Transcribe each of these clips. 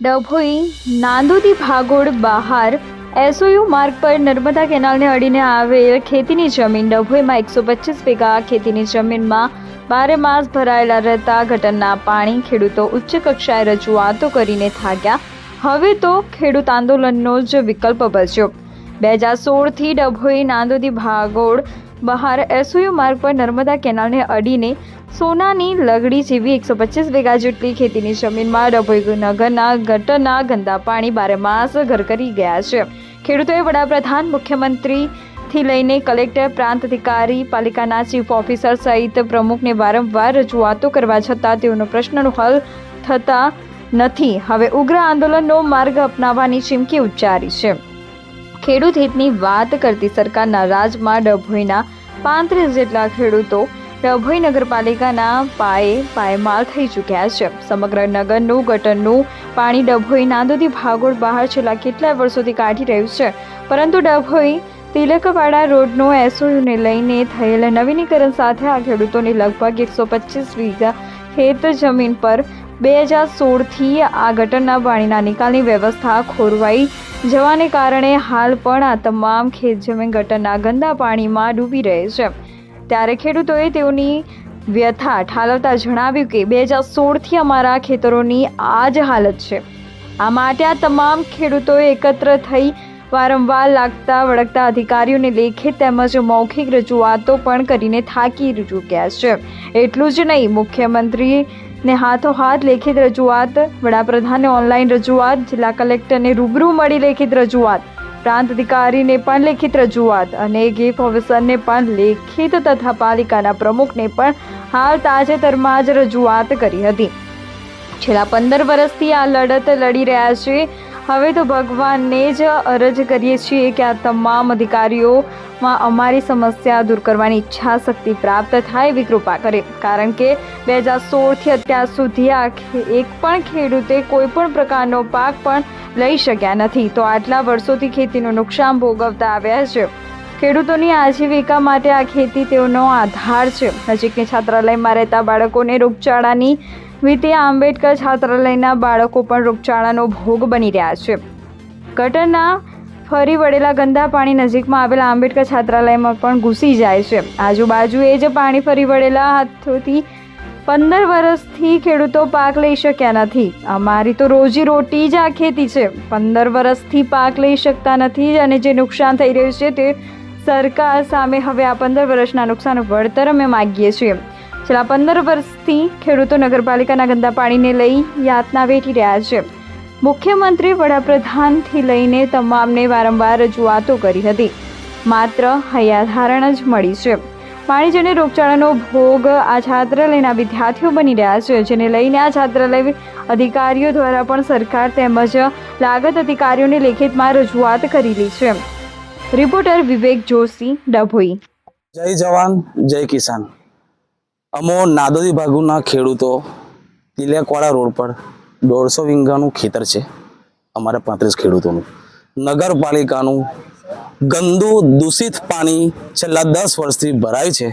ડભોઈ નાંદોદી ભાગોળ બહાર એસઓયુ માર્ગ પર નર્મદા કેનાલને અડીને આવેલ ખેતીની જમીન ડભોઈમાં એકસો પચીસ વીઘા ખેતીની જમીનમાં બારે માસ ભરાયેલા રહેતા ગટરના પાણી ખેડૂતો ઉચ્ચ કક્ષાએ રજૂઆતો કરીને થાક્યા. હવે તો ખેડૂત આંદોલનનો જ વિકલ્પ બચ્યો. બે હજાર સોળથી ડભોઈ નાંદોદી ભાગોળ બહાર એસઓયુ માર્ગ પર નર્મદા કેનાલને અડીને સોનાની લગડી જેવી એકસો પચીસ વીઘા જેટલી ખેતીની જમીનમાં ડભોઈ નગરના ગટરના ગંદા પાણી બારેમાસ ઘર કરી ગયા છે. ખેડૂતોએ વડાપ્રધાન, મુખ્યમંત્રીથી લઈને કલેક્ટર, પ્રાંત અધિકારી, પાલિકાના ચીફ ઓફિસર સહિત પ્રમુખને વારંવાર રજૂઆતો કરવા છતાં તેઓનો પ્રશ્નનો હલ થતા નથી. હવે ઉગ્ર આંદોલનનો માર્ગ અપનાવવાની ચીમકી ઉચ્ચારી છે. ખેડૂત હિતની વાત કરતી સરકારના રાજમાં ડભોઈના પાંત્રીસ જેટલા ખેડૂતો ડભોઈ નગરપાલિકાના પાયે પાયમાલ થઈ ચૂક્યા છે. સમગ્ર નગરનું, ગટરનું પાણી ડભોઈ નાંદોદી ભાગોળ બહાર છેલ્લા કેટલાય વર્ષોથી કાઢી રહ્યું છે. પરંતુ ડભોઈ તિલકવાડા રોડનો એસઓયુને લઈને થયેલા નવીનીકરણ સાથે આ ખેડૂતોની લગભગ એકસો પચીસ વીઘા ખેત જમીન પર બે હજાર સોળથી આ ગટરના પાણીના નિકાલની વ્યવસ્થા ખોરવાઈ જવાને કારણે હાલ પણ આ તમામ ખેત જમીન ગટરના ગંદા પાણીમાં ડૂબી રહે છે. ત્યારે ખેડૂતોએ તેઓની વ્યથા ઠાલવતા જણાવ્યું કે બે હજાર સોળથી અમારા ખેતરોની આ જ હાલત છે. આ માટે આ તમામ ખેડૂતોએ એકત્ર થઈ વારંવાર લાગતા વળગતા અધિકારીઓને લેખિત તેમજ મૌખિક રજૂઆતો પણ કરીને થાકી ચૂક્યા છે. એટલું જ નહીં મુખ્યમંત્રીને હાથોહાથ લેખિત રજૂઆત. વડાપ્રધાને ઓનલાઈન રજૂઆત, જિલ્લા કલેક્ટરને રૂબરૂ મળી લેખિત રજૂઆત પ્રાંત અધિકારીને પણ લેખિત રજૂઆત અને ગીફ ઓફિસરને પણ લેખિત તથા પાલિકાના પ્રમુખને પણ હાલ તાજેતરમાં જ રજૂઆત કરી હતી. છેલ્લા પંદર વર્ષથી આ લડત લડી રહ્યા છે. હવે તો ભગવાનને જ અરજ કરીએ છીએ કે આ તમામ અધિકારીઓમાં અમારી સમસ્યા દૂર કરવાની ઈચ્છા શક્તિ પ્રાપ્ત થાય એવી કૃપા કરે. કારણ કે બે હજાર સોળથી અત્યાર સુધી આ એક પણ ખેડૂતે કોઈ પણ પ્રકારનો પાક પણ લઈ શક્યા નથી. તો આટલા વર્ષોથી ખેતીનું નુકસાન ભોગવતા આવ્યા છે. ખેડૂતોની આજીવિકા માટે આ ખેતી તેઓનો આધાર છે. નજીકની છાત્રાલયમાં રહેતા બાળકોને રોગચાળાની રીતે આંબેડકર છાત્રાલયના બાળકો પણ રોગચાળાનો ભોગ બની રહ્યા છે. ગટરના ફરી વળેલા ગંદા પાણી નજીકમાં આવેલા આંબેડકર છાત્રાલયમાં પણ ઘૂસી જાય છે. આજુબાજુ એ જ પાણી ફરી વળેલા હાથોથી પંદર વર્ષથી ખેડૂતો પાક લઈ શક્યા નથી. અમારી તો રોજી રોટી જ આ ખેતી છે. પંદર વર્ષથી પાક લઈ શકતા નથી અને જે નુકસાન થઈ રહ્યું છે તે સરકાર સામે હવે આ પંદર વર્ષના નુકસાન વળતર અમે માગીએ છીએ. છેલ્લા પંદર વર્ષથી ખેડૂતો નગરપાલિકાના ગંદા પાણીને લઈ યાતના વેઠી રહ્યા છે. મુખ્યમંત્રી, વડાપ્રધાનથી લઈને તમામને વારંવાર રજૂઆતો કરી હતી. માત્ર હૈયાધારણ જ મળી છે. પાણીજન્ય રોગચાળાનો ભોગ આ છાત્રાલયના વિદ્યાર્થીઓ બની રહ્યા છે, જેને લઈને આ છાત્રાલય અધિકારીઓ દ્વારા પણ સરકાર તેમજ લાગત અધિકારીઓને લેખિતમાં રજૂઆત કરેલી છે. રિપોર્ટર વિવેક જોશી, ડભોઈ. જય જવાન, જય કિસાન. અમો નાદોદી ભાગુના ખેડૂતો તિલેકવાડા રોડ પર દોઢસો વીંગાનું ખેતર છે. અમારે પાંત્રીસ ખેડૂતોનું. નગરપાલિકાનું ગંદુ દૂષિત પાણી છેલ્લા દસ વર્ષથી ભરાય છે.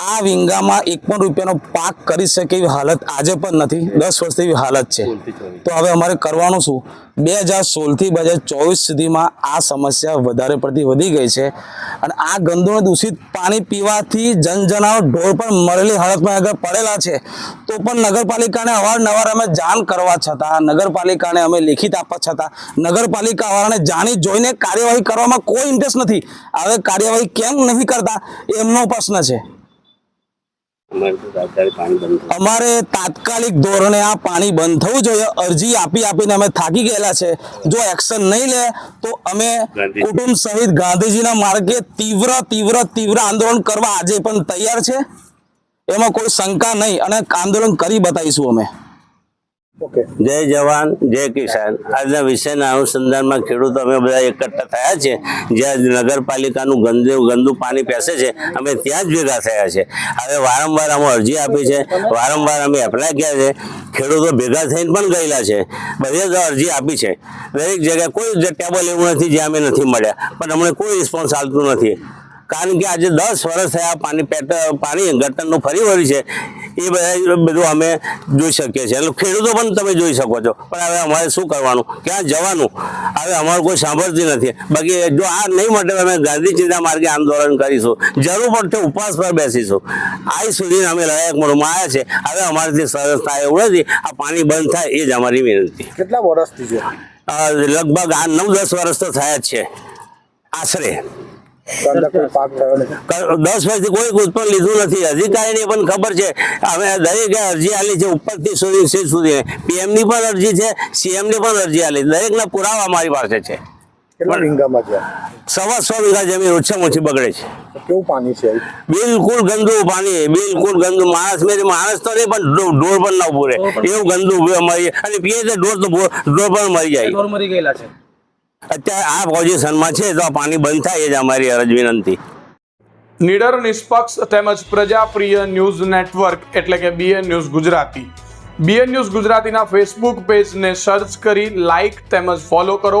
આ વિંગામાં એક પણ રૂપિયાનો પાક કરી શકે એવી હાલત આજે પણ નથી. દસ વર્ષથી એવી હાલત છે. તો હવે અમારે કરવાનું શું? બે હજાર સોળથી બે હજાર ચોવીસ સુધીમાં આ સમસ્યા વધારે પડતી વધી ગઈ છે. અને આ ગંદુ અને દૂષિત પાણી પીવાથી જનજનાવર ઢોર પણ મરેલી હાલતમાં આગળ પડેલા છે. તો પણ નગરપાલિકાને અવારનવાર અમે જાણ કરવા છતાં નગરપાલિકાને અમે લેખિત આપવા છતાં નગરપાલિકા વાળાને જાણી જોઈને કાર્યવાહી કરવામાં કોઈ ઇન્ટરેસ્ટ નથી. હવે કાર્યવાહી કેમ નથી કરતા? એ એમનો પ્રશ્ન છે. અમારે તાત્કાલિક ધોરણે આ પાણી બંધ થવું જોઈએ. અરજી આપી આપીને અમે થાકી ગયેલા છે. જો એક્શન નહીં લે તો અમે કુટુંબ સહિત ગાંધીજીના માર્ગે તીવ્ર તીવ્ર તીવ્ર આંદોલન કરવા આજે પણ તૈયાર છે. એમાં કોઈ શંકા નહીં. અને આંદોલન કરી બતાવીશું અમે. જય જવાન, જય કિસાન. આજના વિષયના અનુસંધાનમાં ખેડૂતો અમે બધા એકઠા થયા છે. જ્યાં નગરપાલિકાનું ગંદુ ગંદુ પાણી પેસે છે, અમે ત્યાં જ ભેગા થયા છે. હવે વારંવાર અમે અરજી આપી છે. વારંવાર અમે એપ્લાય કર્યા છે. ખેડૂતો ભેગા થઈને પણ ગયેલા છે. બધે જ અરજી આપી છે. દરેક જગ્યાએ કોઈ ટેબલ એવું નથી જ્યાં અમે નથી મળ્યા. પણ અમને કોઈ રિસ્પોન્સ આવતું નથી. કારણ કે આજે દસ વર્ષ થયા પાણી પેટ પાણી ગટરનું ફરી વળ્યું છે. એ બધા બધું અમે જોઈ શકીએ છીએ. એટલે ખેડૂતો પણ તમે જોઈ શકો છો. પણ હવે અમારે શું કરવાનું? ક્યાં જવાનું? હવે અમારું કોઈ સાંભળતી નથી. બાકી જો આ નહીં માટે અમે ગાંધી ચિંતા માર્ગે આંદોલન કરીશું. જરૂર પડશે ઉપવાસ પર બેસીશું. આજ સુધી અમે લડાયક મોડમાં આવ્યા છે. હવે અમારાથી સરસ થાય એવું નથી. આ પાણી બંધ થાય એ જ અમારી વિનંતી. કેટલા વર્ષથી છે? લગભગ આ નવ દસ વર્ષ તો થયા જ છે. આશરે. અંદર કોઈ પાક થયો નથી. ક- દસ વર્ષથી કોઈ ઉત્પન્ન લીધું નથી. અધિકારીને પણ ખબર છે. અમે દરેક અરજી આલી છે ઉપરથી સુધી સુધી પીએમની પણ અરજી છે સીએમની પણ અરજી આલી. દરેકના પુરાવા અમારી પાસે છે. સવા સો વીઘા જમીન ઓછામાં ઓછી બગડે છે. કેવું પાણી છે? બિલકુલ ગંદુ પાણી બિલકુલ ગંદુ. માણસ મેં માણસ તો નહીં પણ ઢોર પણ ના પૂરે એવું ગંદુ અમારી અને પીએ તો ઢોર તો ઢોર પણ મરી જાય. મરી ગયેલા છે. અત્યારે આ પોઝિશનમાં છે તો પાણી બંધ થાય, એ જ અમારી અરજ વિનંતી. નિડર, નિષ્પક્ષ તેમજ પ્રજાપ્રિય ન્યૂઝ નેટવર્ક એટલે કે BN news Gujarati. BN news ગુજરાતીના ફેસબુક પેજને સર્ચ કરી લાઇક તેમજ ફોલો કરો.